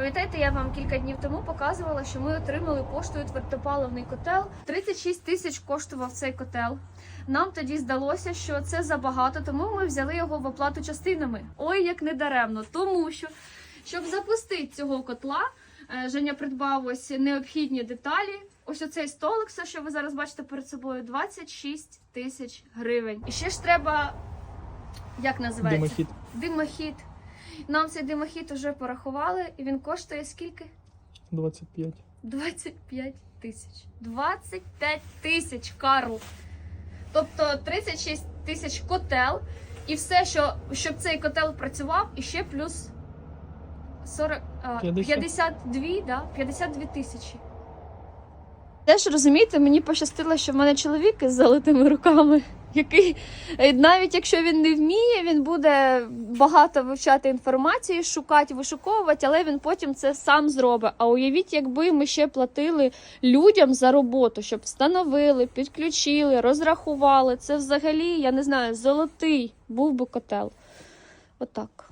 Пам'ятаєте, я вам кілька днів тому показувала, що ми отримали поштою твердопаливний котел. 36 тисяч коштував цей котел. Нам тоді здалося, що це забагато, тому ми взяли його в оплату частинами. Ой, як недаремно, тому що щоб запустити цього котла, е, Женя придбав ось необхідні деталі. Ось оцей столик, все, що ви зараз бачите перед собою, 26 тисяч гривень. І ще ж треба, як називається? Димохід. Димохід. Нам цей димохід вже порахували, і він коштує скільки? 25. 25 тисяч. 25 тисяч, Карл. Тобто 36 тисяч котел. І все, що, щоб цей котел працював, і ще плюс 40, а, 50. 52, да? 52 тисячі. Теж розумієте, мені пощастило, що в мене чоловік із золотими руками, який е, навіть якщо він не вміє, він буде багато вивчати інформації, шукати, вишуковувати, але він потім це сам зробить. А уявіть, якби ми ще платили людям за роботу, щоб встановили, підключили, розрахували. Це взагалі, я не знаю, золотий був би котел. Отак.